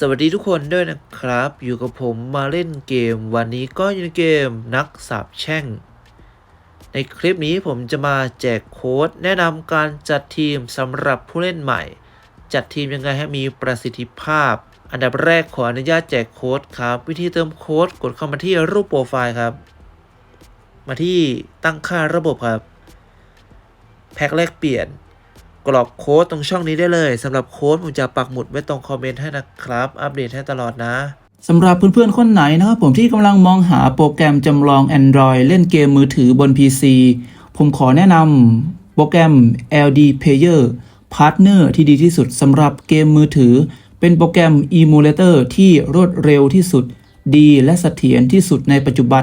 สวัสดีทุกคนด้วยนะครับ อยู่กับผมมาเล่นเกม วันนี้ก็อยู่ในเกมนักสาบแช่ง ในคลิปนี้ผมจะมาแจกโค้ดแนะนำการจัดทีมสำหรับผู้เล่นใหม่ จัดทีมยังไงให้มีประสิทธิภาพ อันดับแรกขออนุญาตแจกโค้ดครับ วิธีเติมโค้ดกดเข้ามาที่รูปโปรไฟล์ครับ มาที่ตั้งค่าระบบครับ แพ็คแลกเปลี่ยน กรอกโค้ดตรงช่องนี้ได้เลยสำหรับโค้ดผมจะปักหมุดไว้ตรงคอมเมนต์ให้นะครับ อัปเดตให้ตลอดนะสำหรับเพื่อนๆ คนไหนนะครับผมที่กำลังมองหาโปรแกรมจำลอง Android เล่นเกมมือถือบน PC ผมขอแนะนำโปรแกรม LD Player Partner ที่ดีที่สุดสำหรับเกมมือถือ เป็นโปรแกรม Emulator ที่รวดเร็วที่สุด ดีและเสถียรที่สุดในปัจจุบัน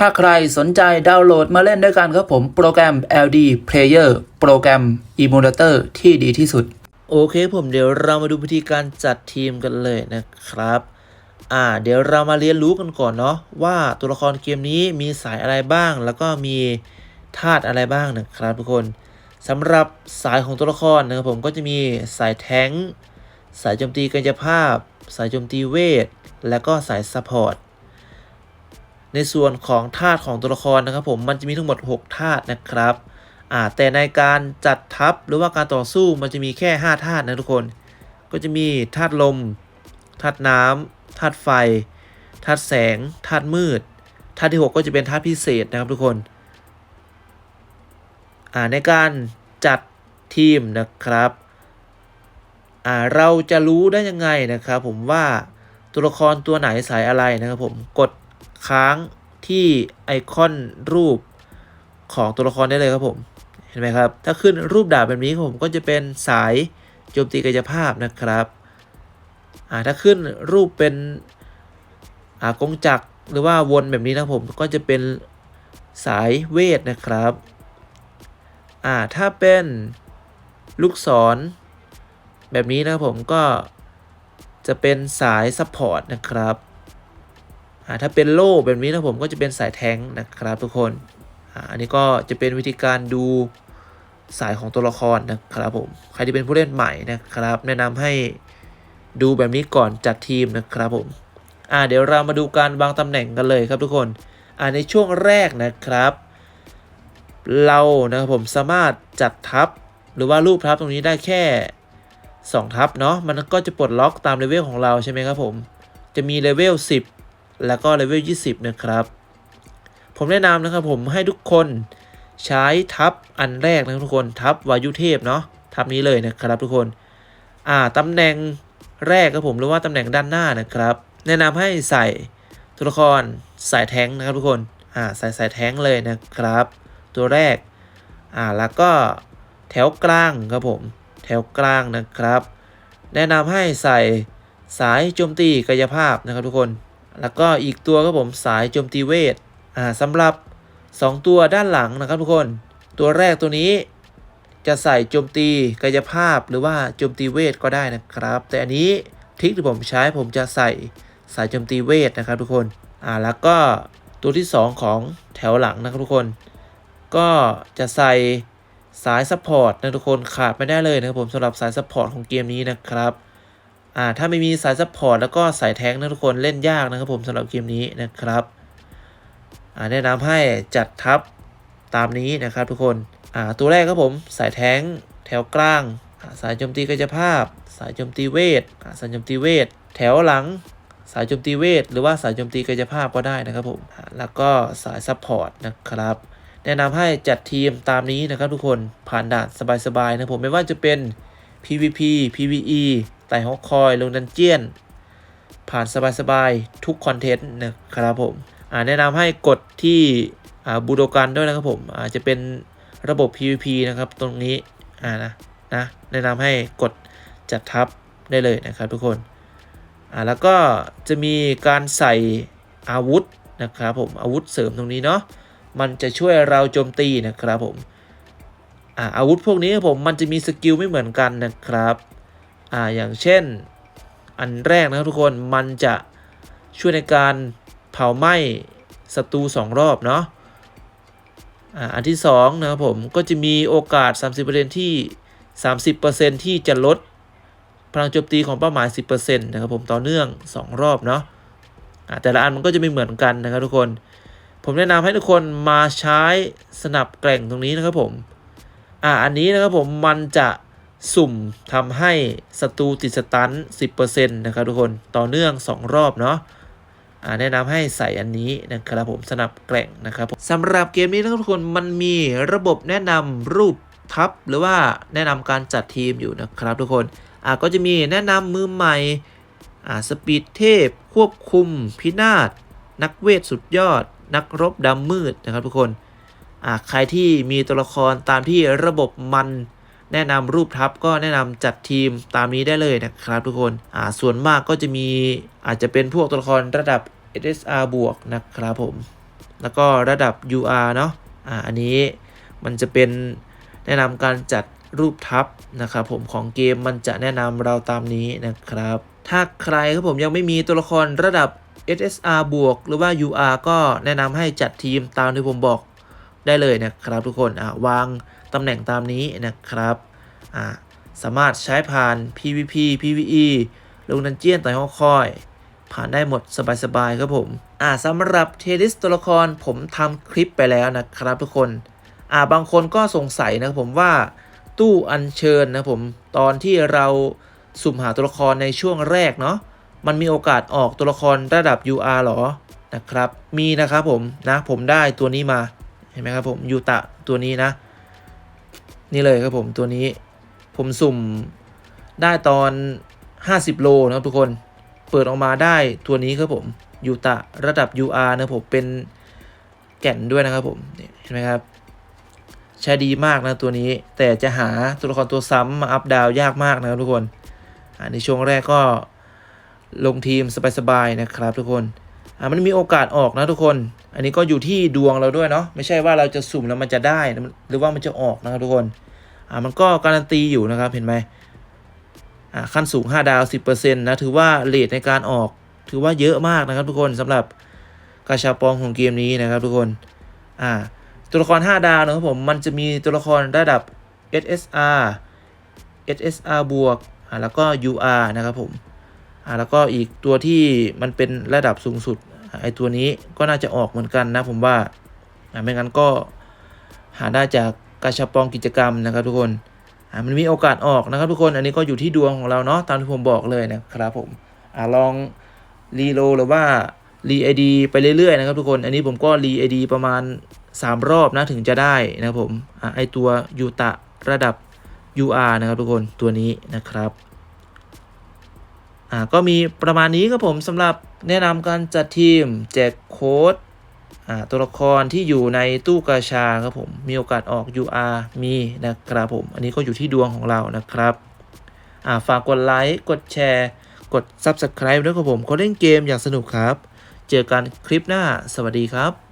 ถ้าใครสนใจดาวน์โหลดมาเล่นด้วยกันครับผมโปรแกรม LD Player โปรแกรม Emulator ที่ดีที่สุด โอเคผมเดี๋ยวเรามาดูวิธีการจัดทีมกันเลยนะครับ อ่า เดี๋ยวเรามาเรียนรู้กันก่อนเนาะว่าตัวละครเกมนี้มีสายอะไรบ้าง แล้วก็มีธาตุอะไรบ้างนะครับทุกคนสำหรับสายของตัวละครนะครับผมก็จะมีสายแท้ง สายโจมตีกายภาพ สายโจมตีเวท และก็สายซัพพอร์ต ในส่วนของธาตุของตัวละครนะครับผมมันจะมีทั้งหมด 6ธาตุนะครับอ่าแต่ในการจัดทัพหรือว่าการต่อสู้มันจะมีแค่ 5ธาตุนะทุกคน ก็จะมีธาตุลมธาตุน้ำธาตุไฟธาตุแสงธาตุมืดธาตุที่ 6 ก็จะเป็นธาตุพิเศษนะครับทุกคนอ่าในการจัดทีมนะครับอ่าเราจะรู้ได้ยังไงนะครับผมว่าตัวละครตัวไหนสายอะไรนะครับผมกดค้าง ที่ไอคอนรูปของตัวละครได้เลยครับผม เห็นไหมครับ ถ้าขึ้นรูปดาบแบบนี้ผมก็จะเป็นสายโจมตีกายภาพนะครับอ่าถ้าขึ้นรูปเป็นอ่ากงจักรหรือว่าวนแบบนี้นะผมก็จะเป็นสายเวทนะครับอ่าถ้าเป็นลูกศรแบบนี้นะครับผมก็จะเป็นสายซัพพอร์ตนะครับ ถ้าเป็นโล่แบบนี้นะผมก็จะเป็นสายแทงนะครับทุกคนอันนี้ก็จะเป็นวิธีการดูสายของตัวละครนะครับผมใครที่เป็นผู้เล่นใหม่นะครับ แนะนำให้ดูแบบนี้ก่อนจัดทีมนะครับผมอ่าเดี๋ยวเรามาดูการวางตำแหน่งกันเลยครับทุกคนอ่าในช่วงแรกนะครับ เรานะครับผมสามารถจัดทับหรือว่ารูปทับตรงนี้ได้แค่ 2 ทับเนาะมันก็จะปลดล็อกตามเลเวลของเราใช่ไหมครับผมจะมีเลเวล10 แล้วก็เลเวล 20 นะครับ ผมแนะนำนะครับผมให้ทุกคนใช้ทับอันแรกนะทุกคนทับวายุเทพเนาะทับนี้เลยนะครับทุกคน อ่าตำแหน่งแรกครับผมหรือว่าตำแหน่งด้านหน้านะครับ แนะนำให้ใส่ตัวละครสายแท้งนะครับทุกคนอ่าใส่สายแท้งเลยนะครับ ตัวแรกอ่าแล้วก็แถวกลางครับผม แถวกลางนะครับ แนะนำให้ใส่สายโจมตีกายภาพนะครับทุกคน แล้วก็อีกตัวครับผมสายโจมตีเวทอ่าสำหรับ 2 ตัวด้านหลังนะครับทุกคน ตัวแรกตัวนี้จะใส่โจมตีกายภาพหรือว่าโจมตีเวทก็ได้นะครับ แต่อันนี้ทริคที่ผมใช้ผมจะใส่สายโจมตีเวทนะครับทุกคนอ่าแล้วก็ตัวที่ 2 ของแถวหลังนะครับทุกคน ก็จะใส่สายซัพพอร์ตนะทุกคนขาดไม่ได้เลยนะครับผมสำหรับสายซัพพอร์ตของเกมนี้นะครับ อ่าถ้าไม่มีสายซัพพอร์ตแล้วก็สายแท้งนะทุกคนเล่นยากนะครับผมสำหรับเกมนี้นะครับอ่าแนะนำให้จัดทับตามนี้นะครับทุกคนอ่าตัวแรกครับผมสายแท้งแถวกลางาสายโจมตีกายภาพ สายโจมตีเวทสายโจมตีเวท แถวหลัง สายโจมตีเวท หรือว่าสายโจมตีกายภาพก็ได้นะครับผมแล้วก็สายซัพพอร์ตนะครับแนะนำให้จัดทีมตามนี้นะครับทุกคนผ่านด่านสบายๆนะผมไม่ว่าจะเป็น PVP PVE ไต่ฮอกคอย ลงดันเจียน ผ่านสบายๆ ทุกคอนเทนต์นะครับผมแนะนำให้กดที่บูโดกันด้วยนะครับผมอาจจะเป็นระบบ PVP นะครับตรงนี้อ่านะนะแนะนำให้กดจัดทับได้เลยนะครับทุกคนอ่าแล้วก็จะมีการใส่อาวุธนะครับผมอาวุธเสริมตรงนี้เนาะมันจะช่วยเราโจมตีนะครับผมอาวุธพวกนี้ผมมันจะมีสกิลไม่เหมือนกันนะครับ อ่าอย่างเช่น อันแรกนะครับทุกคนมันจะช่วยในการเผาไหม้ศัตรู2 รอบเนาะอ่าอันที่2นะครับผมก็จะมีโอกาส 30%ที่ 30%ที่จะลดพลังโจมตีของเป้าหมาย 10%นะครับผมต่อเนื่อง 2 รอบเนาะอ่าแต่ละอันมันก็จะไม่เหมือนกันนะครับทุกคน ผมแนะนำให้ทุกคนมาใช้สนับแกร่งตรงนี้นะครับผมอ่าอันนี้นะครับผมมันจะ สุ่มทำให้ศัตรูติดสตัน 10%นะครับทุกคนต่อเนื่อง 2 รอบเนาะแนะนำให้ใส่อันนี้นะครับผมสนับแกร่งนะครับผมสำหรับเกมนี้ทุกคนมันมีระบบแนะนำรูปทับหรือว่าแนะนำการจัดทีมอยู่นะครับทุกคนอ่าก็จะมีแนะนำมือใหม่อ่าสปีดเทพ ควบคุม พินาศนักเวทสุดยอด นักรบดำมืดนะครับทุกคนอ่าใครที่มีตัวละครตามที่ระบบมัน แนะนำรูปทับก็แนะนำจัดทีมตามนี้ได้เลยนะครับทุกคนอ่าส่วนมากก็จะมีอาจจะเป็นพวกตัวละครระดับ SSR บวกนะครับผม แล้วก็ระดับ UR เนาะอ่าอันนี้มันจะเป็นแนะนำการจัดรูปทับนะครับผมของเกมมันจะแนะนำเราตามนี้นะครับ ถ้าใครครับผมยังไม่มีตัวละครระดับ SSR บวกหรือว่า UR ก็แนะนำให้จัดทีมตามที่ผมบอก ได้เลยนะครับทุกคนอ่าวางตำแหน่งตามนี้นะครับอ่าสามารถใช้ผ่าน PVP PVE ลงดันเจียนต่อยห้องคอย ผ่านได้หมดสบายๆครับผมอ่าสำหรับเทลิสตัวละครผมทำคลิปไปแล้วนะครับทุกคนอ่าบางคนก็สงสัยนะครับผมว่าตู้อัญเชิญนะผมตอนที่เราสุ่มหาตัวละครในช่วงแรกเนาะมันมีโอกาสออกตัวละครระดับ UR หรอนะครับ มีนะครับผมนะผมได้ตัวนี้มา ห็นไหมครับผมยูตะตัวนี้นะ นี่เลยครับผมตัวนี้ ผมสุ่มได้ตอน 50 โลนะครับทุกคนเปิดออกมาได้ตัวนี้ครับผมยูตะระดับ UR นะผมเป็นแก่นด้วยนะครับผมเห็นไหมครับใช้ดีมากนะตัวนี้ แต่จะหาตัวละครตัวซ้ำมาอัพดาวยากมากนะครับทุกคนอ่าในช่วงแรกก็ลงทีมสบายๆนะครับทุกคน อ่ามันมีโอกาสออกนะทุกคน อันนี้ก็อยู่ที่ดวงเราด้วยเนาะไม่ใช่ว่าเราจะสุ่มแล้วมันจะได้ หรือว่ามันจะออกนะครับทุกคนอ่ามันก็การันตีอยู่นะครับเห็นไหมอ่าขั้นสูง 5 ดาว 10%นะถือว่าเลทในการออก ถือว่าเยอะมากนะครับทุกคนสำหรับกาชาปองของเกมนี้นะครับทุกคนอ่าตัวละคร 5 ดาวนะครับผมมันจะมีตัวละครระดับ SSR SSR บวกอ่าแล้วก็ UR นะครับผม อ่าแล้วก็อีกตัวที่มันเป็นระดับสูงสุดไอตัวนี้ก็น่าจะออกเหมือนกันนะผมว่าอ่าไม่งั้นก็หาได้จากกาชาปองกิจกรรมนะครับทุกคนอ่ามันมีโอกาสออกนะครับทุกคนอันนี้ก็อยู่ที่ดวงของเราเนาะตามที่ผมบอกเลยนะครับผมอ่าลองรีโลหรือว่ารีไอดีไปเรื่อยๆนะครับทุกคน อันนี้ผมก็รีไอดีประมาณ 3 รอบนะถึงจะได้นะครับผมอไอตัวยูตะระดับ UR นะครับทุกคนตัวนี้นะครับ อ่าก็มีประมาณนี้ครับผมสำหรับแนะนำการจัดทีมแจกโค้ดอ่าตัวละครที่อยู่ในตู้กาชาครับผม มีโอกาสออก UR มีนะครับผม อันนี้ก็อยู่ที่ดวงของเรานะครับอ่าฝากกดไลค์กดแชร์กด Subscribe ด้วยครับผมคนเล่นเกมอย่างสนุกครับ เจอกันคลิปหน้า สวัสดีครับ